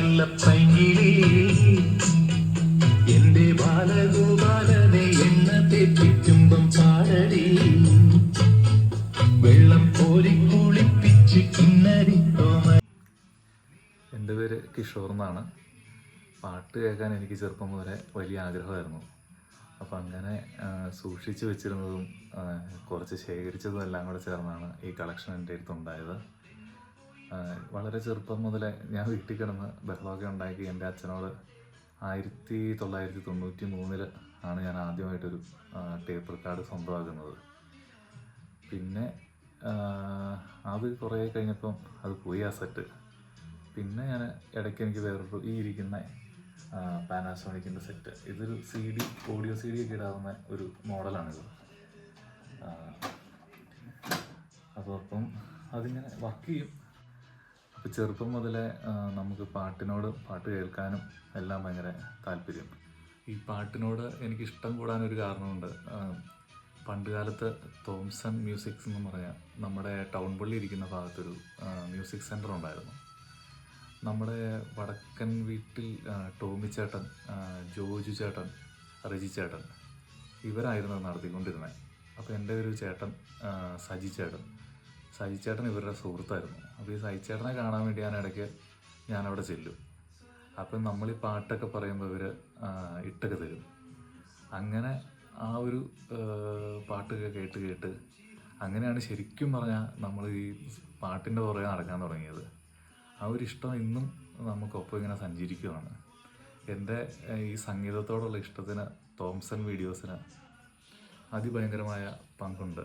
ചെല്ലപ്പൈങ്കിളി എന്റെ ബാലഗോപാലനെ എണ്ണ തെറ്റിച്ചുമ്പം പാടടി. വെള്ളം കോരി കുളിപ്പിച്ച് കിന്നരി എന്റെ പേര് കിഷോർ എന്നാണ്. പാട്ട് കേൾക്കാൻ എനിക്ക് ചെറുപ്പം മുതലേ വലിയ ആഗ്രഹമായിരുന്നു. അപ്പം അങ്ങനെ സൂക്ഷിച്ചു വെച്ചിരുന്നതും കുറച്ച് ശേഖരിച്ചതും എല്ലാം കൂടെ ചേർന്നാണ് ഈ കളക്ഷൻ എന്റെ അടുത്തുണ്ടായത് വളരെ ചെറുപ്പം മുതലേ ഞാൻ വീട്ടിൽ കിടന്ന് ബഹളമൊക്കെ ഉണ്ടാക്കി എന്റെ അച്ഛനോട് ആയിരത്തി തൊള്ളായിരത്തി തൊണ്ണൂറ്റി മൂന്നിൽ ആണ് ഞാൻ ആദ്യമായിട്ടൊരു ടേപ്പ് റെക്കോർഡ് സ്വന്തമാക്കുന്നത്. പിന്നെ അത് കുറേ കഴിഞ്ഞപ്പം അത് പോയി ആ സെറ്റ് പിന്നെ ഞാൻ ഇടയ്ക്ക് എനിക്ക് വേറൊരു ഈ ഇരിക്കുന്ന പാനാസോണിക്കിന്റെ സെറ്റ് ഇതൊരു C D audio C D ഒക്കെ ഇടാവുന്ന ഒരു മോഡലാണിത്. അപ്പോൾ അപ്പം അതിങ്ങനെ വർക്ക് ചെയ്യും. അപ്പോൾ ചെറുപ്പം മുതലേ നമുക്ക് പാട്ടിനോട് പാട്ട് കേൾക്കാനും എല്ലാം ഭയങ്കര താല്പര്യം. ഈ പാട്ടിനോട് എനിക്ക് ഇഷ്ടം കൂടാനൊരു കാരണമുണ്ട്. പണ്ടുകാലത്ത് പണ്ട് കാലത്ത് തോംസൺ മ്യൂസിക്സ് എന്ന് പറയാം. നമ്മുടെ ടൗൺ പള്ളി ഇരിക്കുന്ന ഭാഗത്തൊരു മ്യൂസിക് സെന്റർ ഉണ്ടായിരുന്നു. നമ്മുടെ വടക്കൻ വീട്ടിൽ ടോമി ചേട്ടൻ ജോജു ചേട്ടൻ റജി ചേട്ടൻ ഇവരായിരുന്നു നടത്തിക്കൊണ്ടിരുന്നത്. അപ്പോൾ എന്റെ ഒരു ചേട്ടൻ സജി ചേട്ടൻ സജി ചേട്ടൻ ഇവരുടെ സുഹൃത്തായിരുന്നു. അപ്പോൾ ഈ സഹിച്ചേട്ടനെ ചേട്ടനെ കാണാൻ വേണ്ടി ഞാൻ ഇടയ്ക്ക് ഞാനവിടെ ചെല്ലും. അപ്പം നമ്മൾ ഈ പാട്ടൊക്കെ പറയുമ്പോൾ ഇവർ ഇട്ടൊക്കെ തരും. അങ്ങനെ ആ ഒരു പാട്ടൊക്കെ കേട്ട് കേട്ട് അങ്ങനെയാണ് ശരിക്കും പറഞ്ഞാൽ നമ്മൾ ഈ പാട്ടിന്റെ പുറകെ നടക്കാൻ തുടങ്ങിയത്. ആ ഒരു ഇഷ്ടം ഇന്നും നമുക്കൊപ്പം ഇങ്ങനെ സഞ്ചരിക്കുകയാണ് എന്റെ ഈ സംഗീതത്തോടുള്ള ഇഷ്ടത്തിന് തോംസൺ വീഡിയോസിന് അതിഭയങ്കരമായ പങ്കുണ്ട്.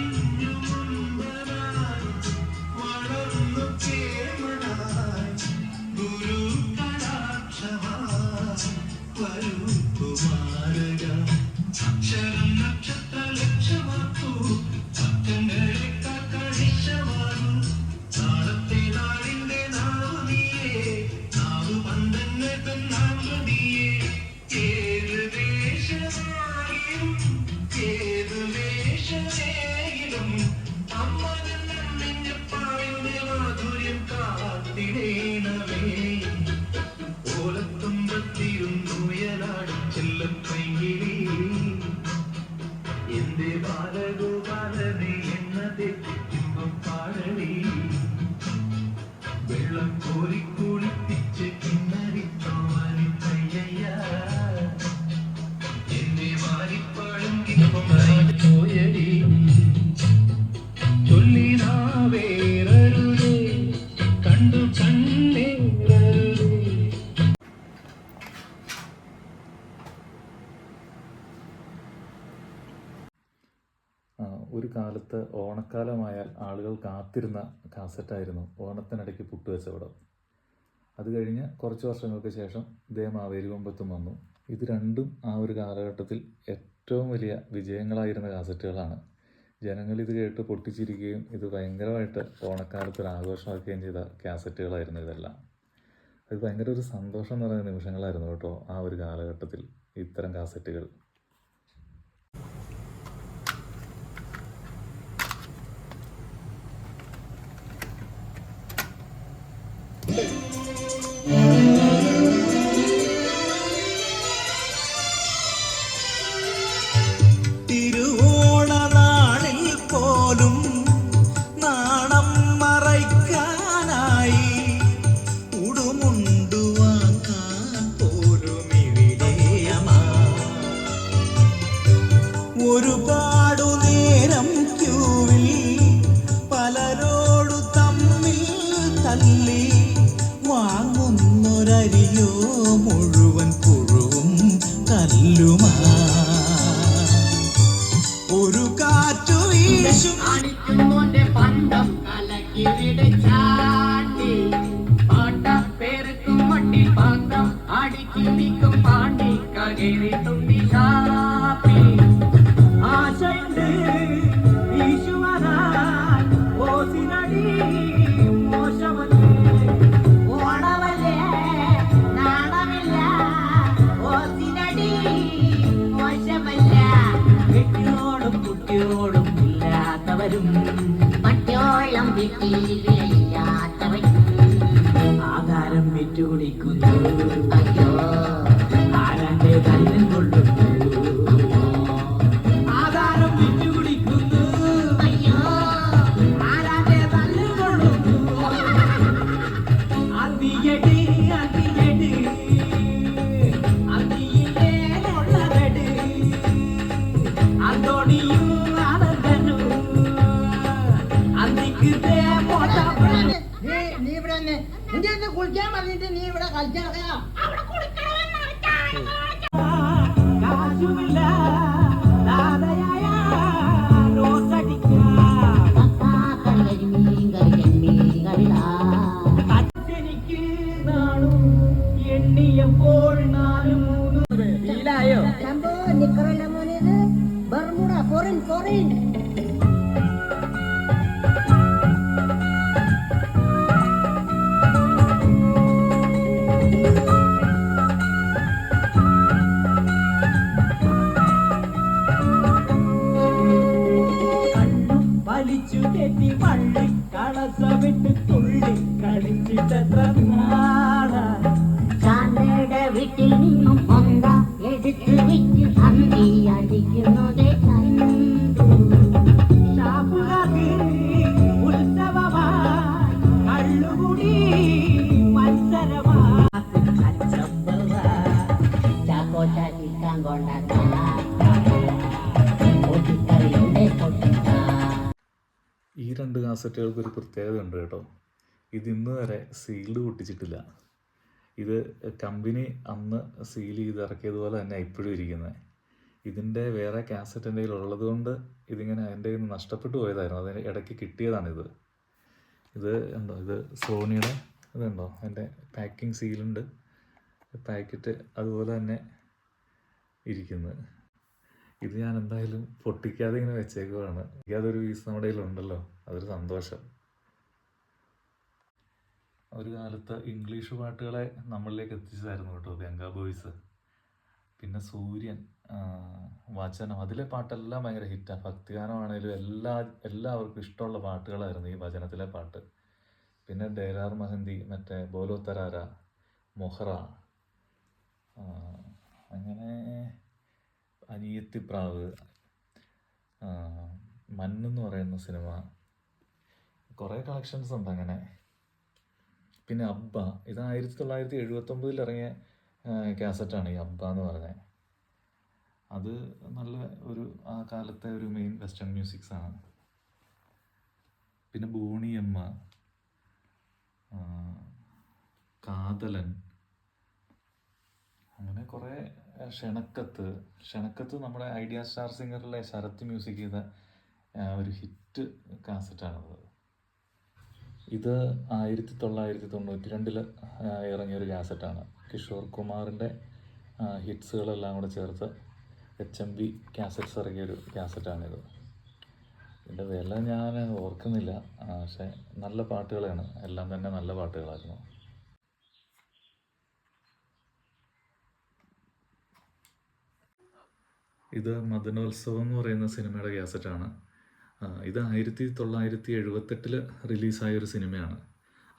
you. ഒരു കാലത്ത് ഓണക്കാലമായാൽ ആളുകൾ കാത്തിരുന്ന കാസറ്റായിരുന്നു. ഓണത്തിനിടയ്ക്ക് പുട്ടുവച്ചവടം അത് കഴിഞ്ഞ് കുറച്ച് വർഷങ്ങൾക്ക് ശേഷം ഇദ്ദേഹം മാവേലി കൊമ്പത്തും വന്നു. ഇത് രണ്ടും ആ ഒരു കാലഘട്ടത്തിൽ ഏറ്റവും വലിയ വിജയങ്ങളായിരുന്ന കാസറ്റുകളാണ്. ജനങ്ങൾ ഇത് കേട്ട് പൊട്ടിച്ചിരിക്കുകയും ഇത് ഭയങ്കരമായിട്ട് ഓണക്കാലത്ത് ഒരു ആഘോഷമാക്കുകയും ചെയ്ത കാസറ്റുകളായിരുന്നു ഇതെല്ലാം. അത് ഭയങ്കര ഒരു സന്തോഷം നിറഞ്ഞ നിമിഷങ്ങളായിരുന്നു കേട്ടോ ആ ഒരു കാലഘട്ടത്തിൽ ഇത്തരം കാസറ്റുകൾ. കല്ലുമാ ഒരു കാറ്റു വീശും. അടിക്കുമോന്റെ പണ്ടം കലക്കിവിടെ ചാണ്ടി. പാട്ട പേർക്കും മട്ടി പാന്തം അടിച്ചു നിൽക്കും പാണ്ടി കകേറി തുമ്പി ചാപ്പി. ആശയുണ്ട് ഈശുവരാൻ ഓസിനടി നിന്റെ കുളിക്കാൻ പറഞ്ഞിട്ട് നീ ഇവിടെ കളിച്ചാ കാശുമില്ല ദാതയായ റോസടിക്കാം. കറി കരിമീൻ കറി ചെമ്മീൻ കറിടാ അച്ഛനിക്ക് നാളും എണ്ണിയപ്പോൾ നാലും മൂന്നും. ഫീലായോ ശമ്പോ നിക്കറല്ല മോനേത് ബർമുട ഫോറിൻ ഫോറിൻ വീട്ടിൽ നിന്നും പൊങ്ക എടുത്ത് വിറ്റ് സന്ധി അടിക്കുന്നത് ഈ രണ്ട് കാസറ്റുകൾക്ക് ഒരു പ്രത്യേകത ഉണ്ട് കേട്ടോ. ഇത് ഇന്ന് വരെ സീൽഡ് പൊട്ടിച്ചിട്ടില്ല. ഇത് കമ്പനി അന്ന് സീൽ ചെയ്ത് ഇറക്കിയതുപോലെ തന്നെ ഇപ്പോഴും ഇരിക്കുന്നത്. ഇതിന്റെ വേറെ കാസറ്റ് എന്റെ കയ്യിൽ ഉള്ളത് കൊണ്ട് ഇതിങ്ങനെ എന്റെ കയ്യിൽ നിന്ന് നഷ്ടപ്പെട്ടു പോയതായിരുന്നു. അതിന് ഇടയ്ക്ക് കിട്ടിയതാണിത്. ഇത് ഉണ്ടോ ഇത് സോണിയുടെ ഇതുണ്ടോ അതിന്റെ പാക്കിംഗ് സീലുണ്ട്. പാക്കറ്റ് അതുപോലെ തന്നെ ഇരിക്കുന്നത് ഇത് ഞാൻ എന്തായാലും പൊട്ടിക്കാതെ ഇങ്ങനെ വെച്ചേക്കുവാണ്. അതൊരു പീസ് നമ്മുടെ കയ്യിലുണ്ടല്ലോ. അതൊരു സന്തോഷം. ഒരു കാലത്ത് ഇംഗ്ലീഷ് പാട്ടുകളെ നമ്മളിലേക്ക് എത്തിച്ചതായിരുന്നു കേട്ടോ ഗംഗാ ബോയ്സ്. പിന്നെ സൂര്യൻ വചനം അതിലെ പാട്ടെല്ലാം ഭയങ്കര ഹിറ്റാണ് ഭക്തിഗാനമാണേലും എല്ലാ എല്ലാവർക്കും ഇഷ്ടമുള്ള പാട്ടുകളായിരുന്നു ഈ വചനത്തിലെ പാട്ട്. പിന്നെ ഡേരാർ മഹന്തി മറ്റേ ബോലോ തരാര മൊഹറ അങ്ങനെ അനിയത്തിപ്രാവ് ആ, മഞ്ഞെന്ന് പറയുന്ന സിനിമ. കുറേ കളക്ഷൻസ് ഉണ്ട് അങ്ങനെ. പിന്നെ അബ്ബ. ഇത് ആയിരത്തി തൊള്ളായിരത്തി എഴുപത്തൊമ്പതിൽ ഇറങ്ങിയ കാസറ്റാണ് ഈ അബ്ബ എന്ന് പറഞ്ഞത്. അത് നല്ല ഒരു ആ കാലത്തെ ഒരു മെയിൻ വെസ്റ്റേൺ മ്യൂസിക്സ് ആണ്. പിന്നെ ബോണിയമ്മ കാതലൻ അങ്ങനെ കുറേ ക്ഷണക്കത്ത് ക്ഷണക്കത്ത് നമ്മുടെ ഐഡിയ സ്റ്റാർ സിംഗറിലെ ശരത് മ്യൂസിക് ചെയ്ത ഒരു ഹിറ്റ് കാസറ്റാണത്. ഇത് ആയിരത്തി തൊള്ളായിരത്തി തൊണ്ണൂറ്റി രണ്ടിൽ ഇറങ്ങിയൊരു കാസറ്റാണ്. കിഷോർ കുമാറിന്റെ ഹിറ്റ്സുകളെല്ലാം കൂടെ ചേർത്ത് എച്ച് എം ബി കാസറ്റ്സ് ഇറങ്ങിയൊരു കാസറ്റാണിത്. ഇതിന്റെ വില ഞാൻ ഓർക്കുന്നില്ല പക്ഷേ നല്ല പാട്ടുകളാണ്. എല്ലാം തന്നെ നല്ല പാട്ടുകളായിരുന്നു. ഇത് മദനോത്സവം എന്ന് പറയുന്ന സിനിമയുടെ കാസറ്റാണ്. ഇത് ആയിരത്തി തൊള്ളായിരത്തി എഴുപത്തെട്ടിൽ റിലീസായ ഒരു സിനിമയാണ്.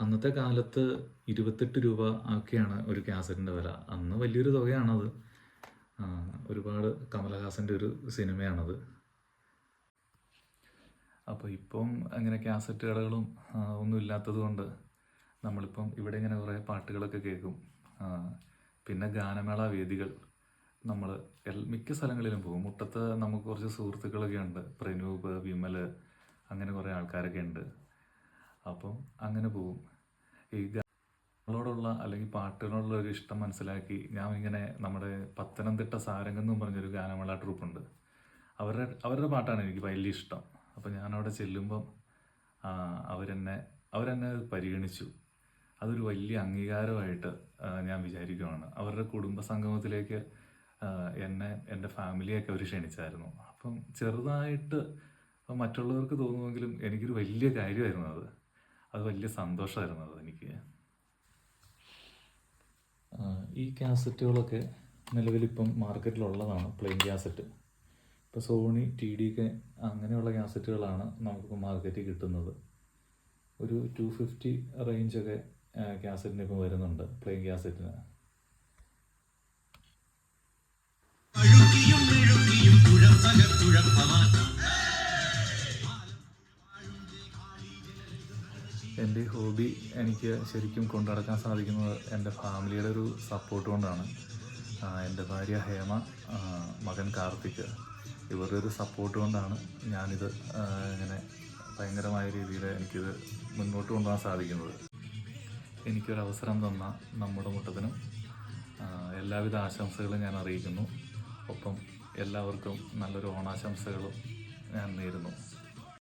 അന്നത്തെ കാലത്ത് ഇരുപത്തെട്ട് രൂപ ആക്കിയാണ് ഒരു ക്യാസറ്റിന്റെ വില. അന്ന് വലിയൊരു തുകയാണത്. ഒരുപാട് കമലഹാസന്റെ ഒരു സിനിമയാണത്. അപ്പോൾ ഇപ്പം അങ്ങനെ ക്യാസറ്റ് കടകളും ഒന്നും ഇല്ലാത്തത് കൊണ്ട് നമ്മളിപ്പം ഇവിടെ ഇങ്ങനെ കുറേ പാട്ടുകളൊക്കെ കേൾക്കും. പിന്നെ ഗാനമേള വേദികൾ. നമ്മൾ മിക്ക സ്ഥലങ്ങളിലും പോകും. മുട്ടത്ത് നമുക്ക് കുറച്ച് സുഹൃത്തുക്കളൊക്കെ ഉണ്ട്. പ്രനൂപ് വിമൽ അങ്ങനെ കുറേ ആൾക്കാരൊക്കെ ഉണ്ട്. അപ്പം അങ്ങനെ പോകും. ഈ ഗാനങ്ങളോടുള്ള അല്ലെങ്കിൽ പാട്ടുകളോടുള്ള ഒരു ഇഷ്ടം മനസ്സിലാക്കി ഞാൻ ഇങ്ങനെ നമ്മുടെ പത്തനംതിട്ട സാരംഗം എന്നും പറഞ്ഞൊരു ഗാനമേള ട്രൂപ്പുണ്ട്. അവരുടെ അവരുടെ പാട്ടാണ് എനിക്ക് വലിയ ഇഷ്ടം. അപ്പോൾ ഞാനവിടെ ചെല്ലുമ്പം അവരെന്നെ അവരെന്നെ പരിഗണിച്ചു. അതൊരു വലിയ അംഗീകാരമായിട്ട് ഞാൻ വിചാരിക്കുകയാണ് അവരുടെ കുടുംബ സംഗമത്തിലേക്ക് എന്നെ എന്റെ ഫാമിലിയൊക്കെ അവർ ക്ഷണിച്ചായിരുന്നു. അപ്പം ചെറുതായിട്ട് മറ്റുള്ളവർക്ക് തോന്നുമെങ്കിലും എനിക്കൊരു വലിയ കാര്യമായിരുന്നു അത്. അത് വലിയ സന്തോഷമായിരുന്നു അത് എനിക്ക്. ഈ കാസറ്റുകളൊക്കെ നിലവിലിപ്പം മാർക്കറ്റിലുള്ളതാണ് പ്ലെയിൻ കാസറ്റ്. ഇപ്പോൾ സോണി ടി ഡി ഒക്കെ അങ്ങനെയുള്ള കാസറ്റുകളാണ് നമുക്ക് മാർക്കറ്റിൽ കിട്ടുന്നത്. ഒരു ടു ഫിഫ്റ്റി റേഞ്ചൊക്കെ കാസറ്റിന് ഇപ്പം വരുന്നുണ്ട് പ്ലെയിൻ കാസറ്റിന്. എന്റെ ഹോബി എനിക്ക് ശരിക്കും കൊണ്ടുനടക്കാൻ സാധിക്കുന്നത് എന്റെ ഫാമിലിയുടെ ഒരു സപ്പോർട്ട് കൊണ്ടാണ്. എന്റെ ഭാര്യ ഹേമ മകൻ കാർത്തിക്. ഇവരുടെ ഒരു സപ്പോർട്ട് കൊണ്ടാണ് ഞാനിത് ഇങ്ങനെ ഭയങ്കരമായ രീതിയിൽ എനിക്കിത് മുന്നോട്ട് കൊണ്ടുപോകാൻ സാധിക്കുന്നത്. എനിക്കൊരവസരം തന്ന നമ്മുടെ മുട്ടത്തിനും എല്ലാവിധ ആശംസകളും ഞാൻ അറിയിക്കുന്നു. ഒപ്പം എല്ലാവർക്കും നല്ലൊരു ഓണാശംസകളും ഞാൻ നേരുന്നു.